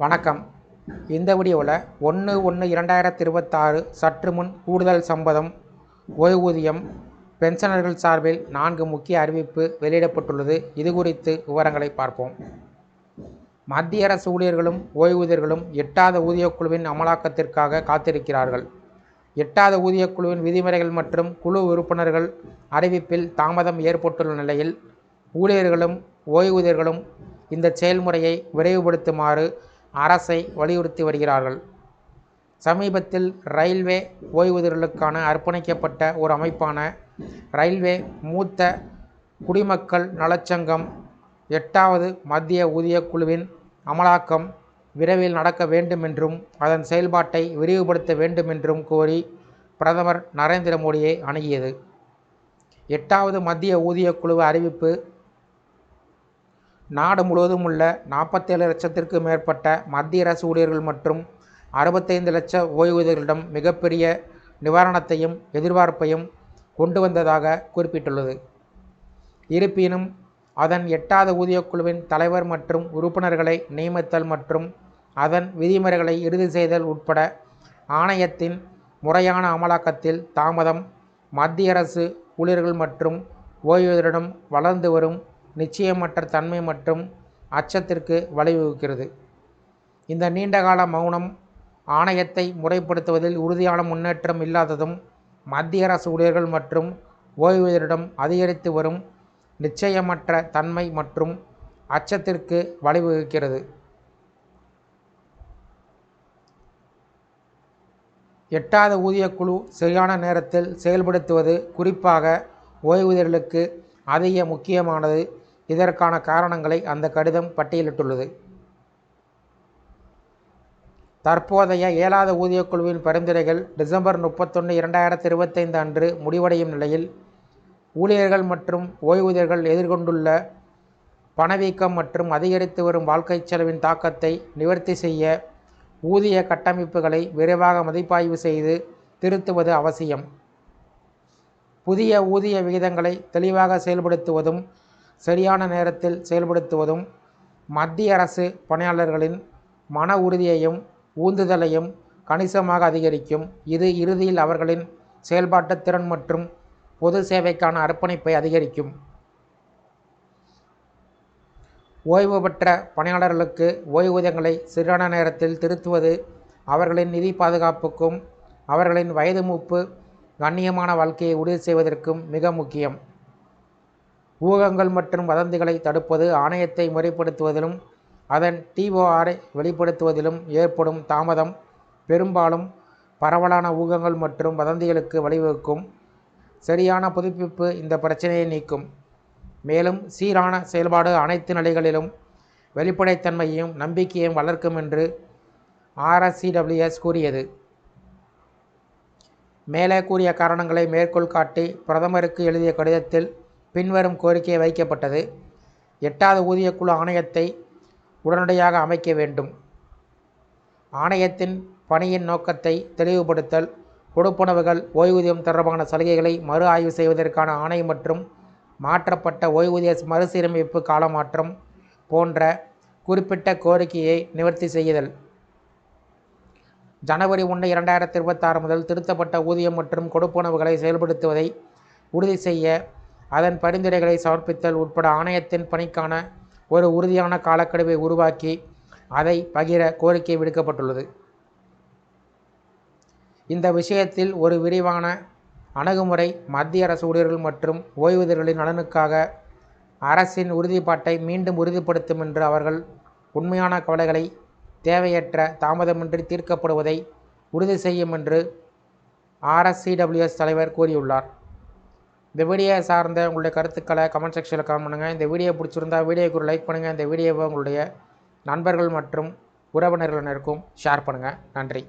வணக்கம். இந்த வீடியோவில் ஒன்று ஒன்று இரண்டாயிரத்தி இருபத்தாறு சற்று முன் கூடுதல் சம்பதம் ஓய்வூதியம் பென்ஷனர்கள் சார்பில் நான்கு முக்கிய அறிவிப்பு வெளியிடப்பட்டுள்ளது. இது குறித்து விவரங்களை பார்ப்போம். மத்திய அரசு ஊழியர்களும் ஓய்வூதியர்களும் எட்டாவது ஊதியக்குழுவின் அமலாக்கத்திற்காக காத்திருக்கிறார்கள். எட்டாவது ஊதியக்குழுவின் விதிமுறைகள் மற்றும் குழு உறுப்பினர்கள் அறிவிப்பில் தாமதம் ஏற்பட்டுள்ள நிலையில் ஊழியர்களும் ஓய்வூதியர்களும் இந்த செயல்முறையை விரைவுபடுத்துமாறு அரசை வலியுறுத்தி வருகிறார்கள். சமீபத்தில் ரயில்வே ஓய்வூதியர்களுக்கான அர்ப்பணிக்கப்பட்ட ஒரு அமைப்பான ரயில்வே மூத்த குடிமக்கள் நலச்சங்கம் எட்டாவது மத்திய ஊதிய குழுவின் அமலாக்கம் விரைவில் நடக்க வேண்டுமென்றும் அதன் செயல்பாட்டை விரிவுபடுத்த வேண்டுமென்றும் கோரி பிரதமர் நரேந்திர மோடியை அணுகியது. எட்டாவது மத்திய ஊதிய குழு அறிவிப்பு நாடு முழுவதும் உள்ள நாற்பத்தேழு லட்சத்திற்கு மேற்பட்ட மத்திய அரசு ஊழியர்கள் மற்றும் அறுபத்தைந்து லட்ச ஓய்வூதியர்களிடம் மிகப்பெரிய நிவாரணத்தையும் எதிர்பார்ப்பையும் கொண்டு வந்ததாக குறிப்பிட்டுள்ளது. இருப்பினும் அதன் எட்டாத ஊதியக்குழுவின் தலைவர் மற்றும் உறுப்பினர்களை நியமித்தல் மற்றும் அதன் விதிமுறைகளை இறுதி செய்தல் உட்பட ஆணையத்தின் முறையான அமலாக்கத்தில் தாமதம் மத்திய அரசு ஊழியர்கள் மற்றும் ஓய்வூதியரிடம் வளர்ந்து வரும் நிச்சயமற்ற தன்மை மற்றும் அச்சத்திற்கு வழிவகுக்கிறது. இந்த நீண்டகால மௌனம் ஆணையத்தை முறைப்படுத்துவதில் உறுதியான முன்னேற்றம் இல்லாததும் மத்திய அரசு ஊழியர்கள் மற்றும் ஓய்வூதியரிடம் அதிகரித்து வரும் நிச்சயமற்ற தன்மை மற்றும் அச்சத்திற்கு வழிவகுக்கிறது. எட்டாவது ஊதியக்குழு சரியான நேரத்தில் செயல்படுத்துவது குறிப்பாக ஓய்வூதியர்களுக்கு அதிக முக்கியமானது. இதற்கான காரணங்களை அந்த கடிதம் பட்டியலிட்டுள்ளது. தற்போதைய ஏழாத ஊதியக்குழுவின் பரிந்துரைகள் டிசம்பர் முப்பத்தொன்று இரண்டாயிரத்தி இருபத்தைந்து அன்று முடிவடையும் நிலையில் ஊழியர்கள் மற்றும் ஓய்வூதியர்கள் எதிர்கொண்டுள்ள பணவீக்கம் மற்றும் அதிகரித்து வரும் வாழ்க்கை செலவின் தாக்கத்தை நிவர்த்தி செய்ய ஊதிய கட்டமைப்புகளை விரைவாக மதிப்பாய்வு செய்து திருத்துவது அவசியம். புதிய ஊதிய விகிதங்களை தெளிவாக செயல்படுத்துவதும் சரியான நேரத்தில் செயல்படுத்துவதும் மத்திய அரசு பணியாளர்களின் மன உறுதியையும் ஊந்துதலையும் கணிசமாக அதிகரிக்கும். இது இறுதியில் அவர்களின் செயல்பாட்டு திறன் மற்றும் பொது சேவைக்கான அர்ப்பணிப்பை அதிகரிக்கும். ஓய்வு பெற்ற பணியாளர்களுக்கு ஓய்வூதியங்களை சரியான நேரத்தில் திருத்துவது அவர்களின் நிதி பாதுகாப்புக்கும் அவர்களின் வயது மூப்பு கண்ணியமான வாழ்க்கையை உறுதி செய்வதற்கும் மிக முக்கியம். ஊகங்கள் மற்றும் வதந்திகளை தடுப்பது ஆணையத்தை முறைப்படுத்துவதிலும் அதன் டிஓஆரை வெளிப்படுத்துவதிலும் ஏற்படும் தாமதம் பெரும்பாலும் பரவலான ஊகங்கள் மற்றும் வதந்திகளுக்கு வழிவகுக்கும். சரியான புதுப்பிப்பு இந்த பிரச்சனையை நீக்கும். மேலும் சீரான செயல்பாடு அனைத்து நிலைகளிலும் வெளிப்படைத்தன்மையையும் நம்பிக்கையையும் வளர்க்கும் என்று ஆர்எஸ்சிடபிள்யூஎஸ் கூறியது. மேலே கூறிய காரணங்களை மேற்கோள் காட்டி பிரதமருக்கு எழுதிய கடிதத்தில் பின்வரும் கோரிக்கை வைக்கப்பட்டது. எட்டாவது ஊதியக்குழு ஆணையத்தை உடனடியாக அமைக்க வேண்டும். ஆணையத்தின் பணியின் நோக்கத்தை தெளிவுபடுத்தல் கொடுப்பனவுகள் ஓய்வூதியம் தொடர்பான சலுகைகளை மறு ஆய்வு செய்வதற்கான ஆணை மற்றும் மாற்றப்பட்ட ஓய்வூதிய மறுசீரமைப்பு காலமாற்றம் போன்ற குறிப்பிட்ட கோரிக்கையை நிவர்த்தி செய்தல். ஜனவரி ஒன்று இரண்டாயிரத்தி இருபத்தாறு முதல் திருத்தப்பட்ட ஊதியம் மற்றும் கொடுப்பனவுகளை செயல்படுத்துவதை உறுதி செய்ய அதன் பரிந்துரைகளை சமர்ப்பித்தல் உட்பட ஆணையத்தின் பணிக்கான ஒரு உறுதியான காலக்கெடுவை உருவாக்கி அதை பகிர கோரிக்கை விடுக்கப்பட்டுள்ளது. இந்த விஷயத்தில் ஒரு விரிவான அணுகுமுறை மத்திய அரசு ஊழியர்கள் மற்றும் ஓய்வூதியர்களின் நலனுக்காக அரசின் உறுதிப்பாட்டை மீண்டும் உறுதிப்படுத்தும் என்று அவர்கள் உண்மையான கவலைகளை தேவையற்ற தாமதமின்றி தீர்க்கப்படுவதை உறுதி செய்யும் என்று ஆர்எஸ்சிடபிள்யூஎஸ் தலைவர் கூறியுள்ளார். இந்த வீடியோ சார்ந்த உங்களுடைய கருத்துக்களை கமெண்ட் செக்ஷனில் கமெண்ட் பண்ணுங்கள் இந்த வீடியோ பிடிச்சிருந்தா வீடியோக்கு ஒரு லைக் பண்ணுங்கள் இந்த வீடியோவை உங்களுடைய நண்பர்கள் மற்றும் உறவினர்களினருக்கும் ஷேர் பண்ணுங்கள் நன்றி.